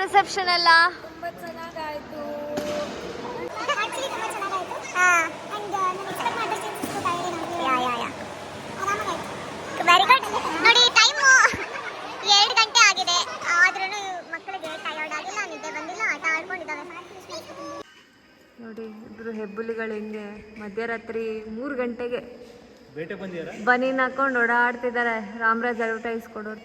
Reception ಎಲ್ಲ? ತುಂಬಾ ಚೆನ್ನಾಗಾಯ್ತು. ವೆರಿ ಗುಡ್ ನೋಡಿ ಟೈಮು ಎರಡು ಗಂಟೆ ಆಗಿದೆ. ಆದ್ರೂ ಮಕ್ಕಳಿಗೆ ಟಯರ್ಡ್ ಆಗಿಲ್ಲ ನಿದ್ದೆ ಬಂದಿಲ್ಲ ಆಟ ಆಡ್ಕೊಂಡಿದ್ದಾವೆ ನೋಡಿ ಇಬ್ರು ಹೆಬ್ಬುಲಿಗಳು ಹಿಂಗೆ ಮಧ್ಯರಾತ್ರಿ ಮೂರು ಗಂಟೆಗೆ ಬನೀನ್ ಹಾಕೊಂಡು ಓಡಾಡ್ತಿದ್ದಾರೆ. ರಾಮರಾಜ್ ಅಡ್ವರ್ಟೈಸ್ ಕೊಡೋರ್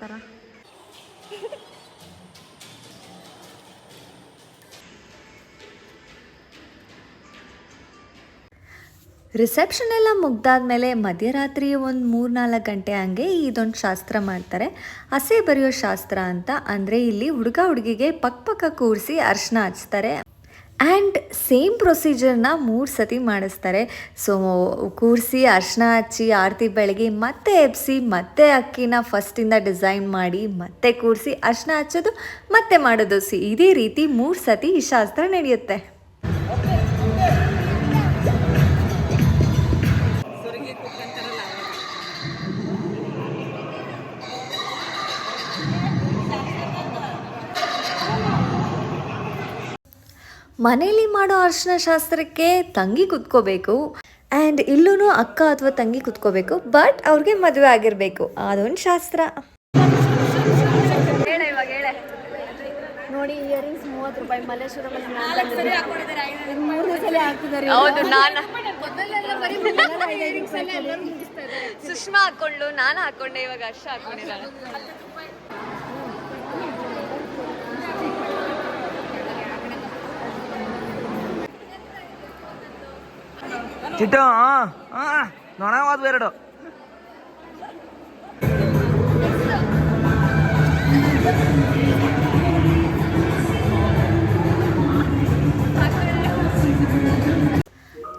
ರಿಸೆಪ್ಷನ್ ಎಲ್ಲ ಮುಗ್ದಾದ್ಮೇಲೆ ಮಧ್ಯರಾತ್ರಿ ಒಂದು ಮೂರು ನಾಲ್ಕು ಗಂಟೆ ಹಂಗೆ ಇದೊಂದು ಶಾಸ್ತ್ರ ಮಾಡ್ತಾರೆ. ಹಸೆ ಬರೆಯೋ ಶಾಸ್ತ್ರ ಅಂತ. ಅಂದರೆ ಇಲ್ಲಿ ಹುಡುಗ ಹುಡುಗಿಗೆ ಪಕ್ಕ ಪಕ್ಕ ಕೂರಿಸಿ ಅರ್ಶನ ಹಚ್ತಾರೆ. ಆ್ಯಂಡ್ ಸೇಮ್ ಪ್ರೊಸೀಜರ್ನ ಮೂರು ಸತಿ ಮಾಡಿಸ್ತಾರೆ. ಸೊ ಕೂರಿಸಿ ಅರ್ಶನ ಹಚ್ಚಿ, ಆರತಿ ಬೆಳಗ್ಗೆ ಮತ್ತೆ ಎಬ್ಸಿ, ಮತ್ತೆ ಅಕ್ಕಿನ ಫಸ್ಟಿಂದ ಡಿಸೈನ್ ಮಾಡಿ, ಮತ್ತೆ ಕೂರಿಸಿ ಅರ್ಶನ ಹಚ್ಚೋದು, ಮತ್ತೆ ಮಾಡೋದು. ಸಿ ಇದೇ ರೀತಿ ಮೂರು ಸತಿ ಈ ಶಾಸ್ತ್ರ ನಡೆಯುತ್ತೆ. ಮನೇಲಿ ಮಾಡೋ ಅರ್ಶಿನ ಶಾಸ್ತ್ರಕ್ಕೆ ತಂಗಿ ಕುತ್ಕೋಬೇಕು. ಆ್ಯಂಡ್ ಇಲ್ಲೂ ಅಕ್ಕ ಅಥವಾ ತಂಗಿ ಕುತ್ಕೋಬೇಕು ಬಟ್ ಅವ್ರಿಗೆ ಮದುವೆ ಆಗಿರಬೇಕು. ಅದೊಂದು ಶಾಸ್ತ್ರ. ನೋಡಿ ಇಯರಿಂಗ್ಸ್ ಮೂವತ್ತು ರೂಪಾಯಿ ಮಲ್ಲೇಶ್ವರಮಲ್ಲಿ ಮೂರನೇ ಸಲ ಹಾಕ್ತಿದ್ದಾರೆ ಹೌದು ನಾನು. ಸುಷ್ಮಾ ಹಾಕೊಂಡು ನಾನು ಹಾಕೊಂಡೆ ಇವಾಗ ಅರ್ಶ ಹಾಕೊಂಡಿದ್ದಾಳೆ. ಚಿಟ್ಟು ನೊಣವಾದ್ವು ಎರಡು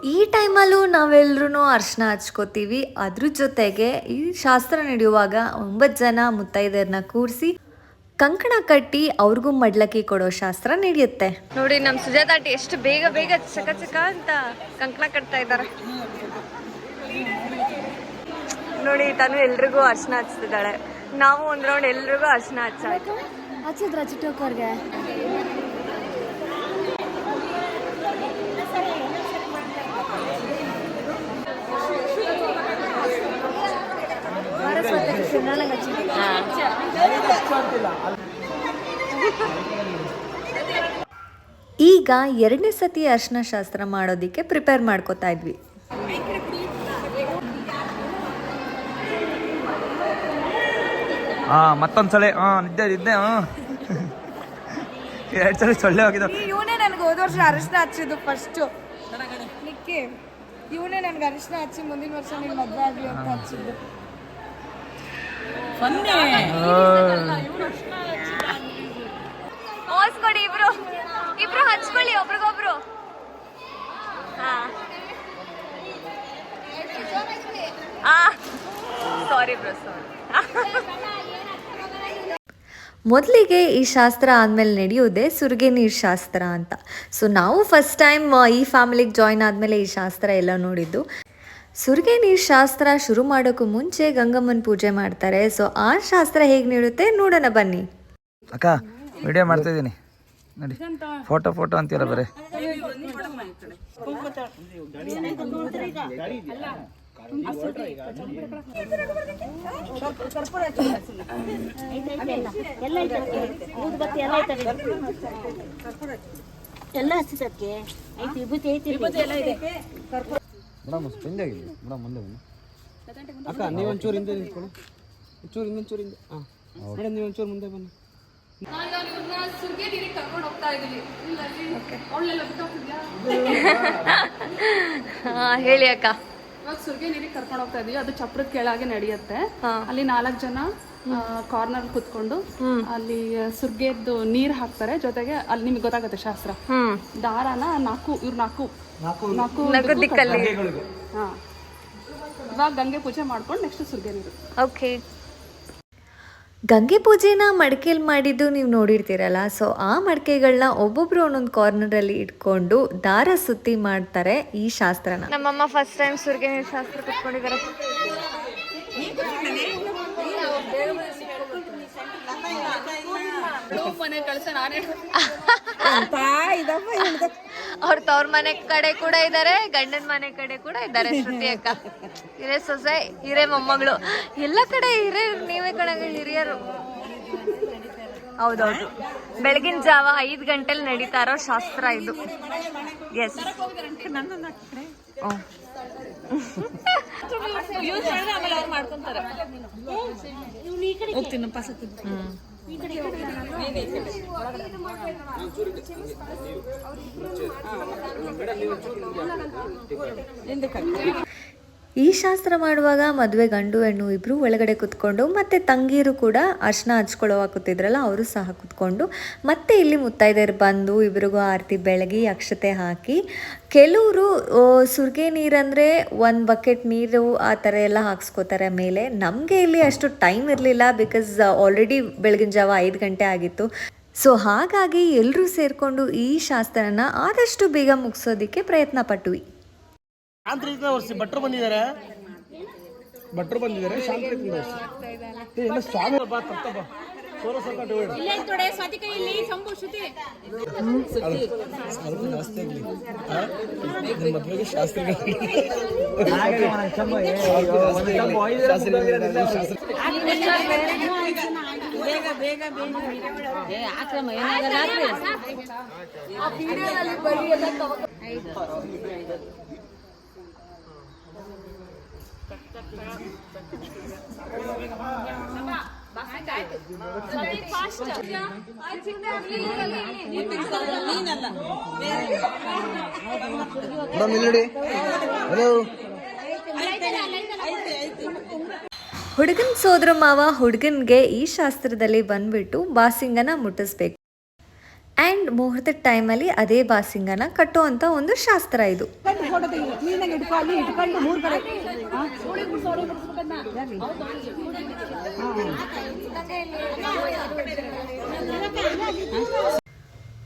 ಈ ಟೈಮಲ್ಲೂ ನಾವೆಲ್ಲರೂ ಅರ್ಶನ ಹಚ್ಕೋತೀವಿ. ಅದ್ರ ಜೊತೆಗೆ ಈ ಶಾಸ್ತ್ರ ನಡೆಯುವಾಗ ಒಂಬತ್ತು ಜನ ಮುತ್ತೈದೆಯರನ್ನ ಕೂರಿಸಿ ಕಂಕಣ ಕಟ್ಟಿ ಅವ್ರಿಗೂ ಮಡ್ಲಕ್ಕಿ ಕೊಡೋ ಶಾಸ್ತ್ರ ನಡೆಯುತ್ತೆ. ನೋಡಿ ನಮ್ಮ ಸುಜಾತಾಟಿ ಎಷ್ಟು ಬೇಗ ಬೇಗ ಚಕ ಚಕ ಅಂತ ಕಂಕಣ ಕಟ್ತಾ ಇದ್ದಾರೆ. ನೋಡಿ ತಾನು ಎಲ್ರಿಗೂ ಅರ್ಶನ ಹಚ್ತಿದ್ದಾಳೆ. ನಾವು ಒಂದ್ ರೌಂಡ್ ಎಲ್ರಿಗೂ ಅರ್ಶನ ಹಚ್ಚಾಯ್ತು ಹಚ್ಚಿದ್ರ ಚಿಟ್ಟೋಕರ್ಗೆ? ಈಗ ಎರಡನೇ ಸತಿ ಅರ್ಶನ ಶಾಸ್ತ್ರ ಮಾಡೋದಕ್ಕೆ ಪ್ರಿಪೇರ್ ಮಾಡ್ಕೋತಾ ಇದ್ವಿ. ಹಾ ಮತ್ತೊಂದ್ಸಲ ಹಾ ನಿದ್ದೆ ನಿದ್ದೆ ಹಾ ಎರಡ್ ಸಲ ಸೊಳ್ಳೆ ಹೋಗಿದ್ದು ಇವನೇ ನನಗೆ ಹೋದ ವರ್ಷ ಅರಿಶಿನ ಹಚ್ಚಿದ್ದು ಫಸ್ಟು ನಿಕ್ಕಿ ಇವನೇ ನನಗೆ ಅರಿಶಿನ ಹಚ್ಚಿ ಮುಂದಿನ ವರ್ಷ ನೀನು ಮದುವೆ ಆಗಲಿ ಅಂತ ಹಚ್ಚಿದ್ದು. ಓಸ್ಕೊಡಿ ಇಬ್ರು. ಇಬ್ರು ಹಚ್ಕೊಳ್ಳಿ ಒಬ್ರಿಗೊಬ್ರು. ಸಾರಿ ಬ್ರೋ ಸಾರಿ ಮೊದಲಿಗೆ ಈ ಶಾಸ್ತ್ರ ಆದಮೇಲೆ ನಡೆಯೋದೇ ಸುರ್ಗೆ ನೀರು ಶಾಸ್ತ್ರ ಅಂತ. ಸೊ ನಾವು ಫಸ್ಟ್ ಟೈಮ್ ಈ ಫ್ಯಾಮಿಲಿಗೆ ಜಾಯ್ನ್ ಆದಮೇಲೆ ಈ ಶಾಸ್ತ್ರ ಎಲ್ಲ ನೋಡಿದ್ದು. ಸುರ್ಗೆ ನೀರು ಶಾಸ್ತ್ರ ಶುರು ಮಾಡೋಕ್ಕೂ ಮುಂಚೆ ಗಂಗಮ್ಮನ ಪೂಜೆ ಮಾಡ್ತಾರೆ. ಸೊ ಆ ಶಾಸ್ತ್ರ ಹೇಗೆ ನೀಡುತ್ತೆ ನೋಡೋಣ ಬನ್ನಿ. ಅಕ್ಕ ವಿಡಿಯೋ ಮಾಡ್ತಾ ಇದ್ದೀನಿ. ನೋಡಿ ಫೋಟೋ ಫೋಟೋ ಅಂತೀರ ಬರೀ? ಎಲ್ಲ ಹಚ್ಚಿದ್ದಕ್ಕೆ? ಐತಿ ವಿಭೂತಿ ಐತಿ. ಎಲ್ಲ ಇದೆ ಮೇಡಮ್ ಸ್ಪೆಂಡ್ ಆಗಿದೆ ಮೇಡಮ್ ಮುಂದೆ ಬನ್ನಿ. ಅಕ್ಕ ನೀವು ಒಂಚೂರು ಹಿಂದೆ ನಿಂತ್ಕೊಳ್ಳಿ. ಒಂಚೂರು ಹಿಂದೆ ಒಂಚೂರು ಹಿಂದೆ ಹಾಂ ಮೇಡಮ್ ನೀವು ಒಂಚೂರು ಮುಂದೆ ಬನ್ನಿ. ಹೇಳಿ ಅಕ್ಕ. ಇವಾಗ ಸುರ್ಗೆ ನೀರಿಗೆ ಕರ್ಕೊಂಡು ಹೋಗ್ತಾ ಇದೀವಿ ಅದು ಚಪ್ರದ ಕೆಳಗೆ ನಡೆಯುತ್ತೆ. ಅಲ್ಲಿ ನಾಲ್ಕು ಜನ ಕಾರ್ನರ್ ಕುತ್ಕೊಂಡು ಅಲ್ಲಿ ಸುರ್ಗೆದ್ದು ನೀರ್ ಹಾಕ್ತಾರೆ. ಜೊತೆಗೆ ಅಲ್ಲಿ ನಿಮ್ಗೆ ಗೊತ್ತಾಗುತ್ತೆ ಶಾಸ್ತ್ರ. ದಾರಾನ ನಾಲ್ಕು ಇವ್ರು ನಾಲ್ಕು. ನಾಲ್ಕು ದಿಕ್ಕಲ್ಲಿ. ಹಾ. ಇವಾಗ ಗಂಗೆ ಪೂಜೆ ಮಾಡ್ಕೊಂಡು ನೆಕ್ಸ್ಟ್ ಸುರ್ಗೆ ನೀರು ಓಕೆ ಗಂಗೆ ಪೂಜೆನ ಮಡಿಕೆಯಲ್ಲಿ ಮಾಡಿದ್ದು ನೀವು ನೋಡಿರ್ತೀರಲ್ಲ ಸೊ ಆ ಮಡಿಕೆಗಳನ್ನ ಒಬ್ಬೊಬ್ರು ಒಂದೊಂದು ಕಾರ್ನರಲ್ಲಿ ಇಟ್ಕೊಂಡು ದಾರ ಸುತ್ತಿ ಮಾಡ್ತಾರೆ ಈ ಶಾಸ್ತ್ರನ. ನಮ್ಮಮ್ಮ ಫಸ್ಟ್ ಟೈಮ್ ಸುರ್ಗೆ ನೀರು ಶಾಸ್ತ್ರ ಕುತ್ಕೊಂಡಿದ್ದಾರೆ ಮನೆ ಕಳ್ಸ ನಾನೇ. ಅವ್ರ ತವ್ರ ಮನೆ ಕಡೆ ಕೂಡ ಇದ್ದಾರೆ ಗಂಡನ ಮನೆ ಕಡೆ ಕೂಡ ಇದ್ದಾರೆ ಶ್ರುತಿ ಅಕ್ಕ. ಹಿರೇ ಸೊಸೆ ಹಿರೇ ಮೊಮ್ಮಗಳು. ಎಲ್ಲ ಕಡೆ ಹಿರೇ ನೀವೇ ಕಡೆ ಹಿರಿಯರು. ಹೌದೌದು. ಬೆಳಗಿನ ಜಾವ ಐದು ಗಂಟೆಲಿ ನಡೀತಾ ಇರೋ ಶಾಸ್ತ್ರ ಇದು. ಎಸ್ ಹಿಂದಕ್ಕೆ ಈ ಶಾಸ್ತ್ರ ಮಾಡುವಾಗ ಮದುವೆ ಗಂಡು ಹೆಣ್ಣು ಇಬ್ಬರು ಒಳಗಡೆ ಕುತ್ಕೊಂಡು, ಮತ್ತು ತಂಗೀರು ಕೂಡ ಅರ್ಶನ ಹಚ್ಕೊಳ್ಳೋವಾಗ ಕೂತಿದ್ರಲ್ಲ, ಅವರು ಸಹ ಕುತ್ಕೊಂಡು, ಮತ್ತೆ ಇಲ್ಲಿ ಮುತ್ತೈದೆಯರು ಬಂದು ಇಬ್ರಿಗೂ ಆರತಿ ಬೆಳಗಿ, ಅಕ್ಷತೆ ಹಾಕಿ ಕೆಲವರು ಸುರ್ಗೆ ನೀರಂದರೆ ಒಂದು ಬಕೆಟ್ ನೀರು ಆ ಥರ ಎಲ್ಲ ಹಾಕ್ಸ್ಕೋತಾರೆ ಮೇಲೆ. ನಮಗೆ ಇಲ್ಲಿ ಅಷ್ಟು ಟೈಮ್ ಇರಲಿಲ್ಲ ಬಿಕಾಸ್ ಆಲ್ರೆಡಿ ಬೆಳಗಿನ ಜಾವ ಐದು ಗಂಟೆ ಆಗಿತ್ತು. ಸೊ ಹಾಗಾಗಿ ಎಲ್ಲರೂ ಸೇರಿಕೊಂಡು ಈ ಶಾಸ್ತ್ರನ ಆದಷ್ಟು ಬೇಗ ಮುಗಿಸೋದಕ್ಕೆ ಪ್ರಯತ್ನ ಪಟ್ವಿ ಶಾಂತರಿಯಿಂದ ವರ್ಷಿ ಭಟ್ರು ಬಂದಿದ್ದಾರೆ. ಭಟ್ರು ಬಂದಿದ್ದಾರೆ ಶಾಂತರಿಯಿಂದ ವರ್ಷಿ. ಎಲ್ಲ ಸ್ವಾಮಿ. ಬಾ ತಪ್ಪ ಬಾ. ಸೋರ ಸಂಕಟ ಬೇಡ. ಅದಕ್ಕೂ ಜಾಸ್ತಿ ಆಗ್ಲಿ ಆ? ನಿಮ್ಮ ಮದ್ವೆಗೆ ಶಾಸ್ತ್ರಗಳು ಶಾಸ್ತ್ರ ಆಕ್ರಮ ಏನಾಗಲ್ಲ ಮೇಡಮ್ ಇಲ್ಲಿ ಹುಡುಗನ ಸೋದರ ಮಾವ ಹುಡುಗನ್ಗೆ ಈ ಶಾಸ್ತ್ರದಲ್ಲಿ ಬಂದ್ಬಿಟ್ಟು ಬಾಸಿಂಗನ ಮುಟ್ಟಿಸ್ಬೇಕು. ಆ್ಯಂಡ್ ಮುಹೂರ್ತದ ಟೈಮಲ್ಲಿ ಅದೇ ಬಾಸಿಂಗನ ಕಟ್ಟುವಂಥ ಒಂದು ಶಾಸ್ತ್ರ ಇದು.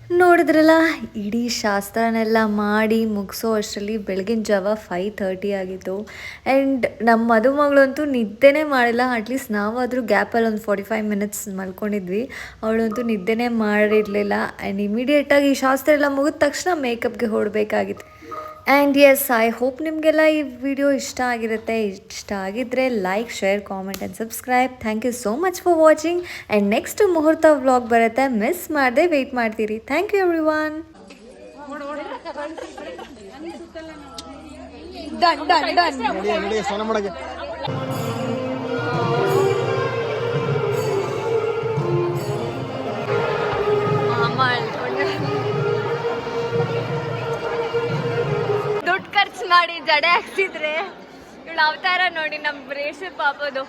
ನೋಡಿದ್ರಲ್ಲ, ಇಡೀ ಶಾಸ್ತ್ರನೆಲ್ಲ ಮಾಡಿ ಮುಗಿಸೋ ಅಷ್ಟರಲ್ಲಿ ಬೆಳಗಿನ ಜಾವ ಫೈ ತರ್ಟಿ ಆಗಿತ್ತು. ಆ್ಯಂಡ್ ನಮ್ಮ ಮದುಮಗಳಂತೂ ನಿದ್ದೆನೇ ಮಾಡಿಲ್ಲ. ಅಟ್ಲೀಸ್ಟ್ ನಾವಾದರೂ ಗ್ಯಾಪಲ್ಲಿ ಒಂದು ಫಾರ್ಟಿ ಫೈವ್ ಮಿನಿಟ್ಸ್ ಮಲ್ಕೊಂಡಿದ್ವಿ. ಅವಳಂತೂ ನಿದ್ದೆನೇ ಮಾಡಿರಲಿಲ್ಲ. ಆ್ಯಂಡ್ ಇಮಿಡಿಯೇಟಾಗಿ ಈ ಶಾಸ್ತ್ರ ಎಲ್ಲ ಮುಗಿದ ತಕ್ಷಣ ಮೇಕಪ್ಗೆ ಹೊರಡಬೇಕಾಗಿತ್ತು ಆ್ಯಂಡ್ ಎಸ್ ಐ ಹೋಪ್ ನಿಮಗೆಲ್ಲ ಈ ವಿಡಿಯೋ ಇಷ್ಟ ಆಗಿರುತ್ತೆ. ಇಷ್ಟ ಆಗಿದ್ದರೆ like share comment and subscribe thank you so much for watching and next ಮುಹೂರ್ತ ವ್ಲಾಗ್ ಬರುತ್ತೆ. ಮಿಸ್ ಮಾಡದೆ ವೆಯ್ಟ್ ಮಾಡ್ತೀರಿ. Thank you everyone done done ಸ್ನಾನ ಅವತಾರ ನೋಡಿ ನಮ್ಮ ಬ್ರೇಸಿಪ್ ಪಾಪದು.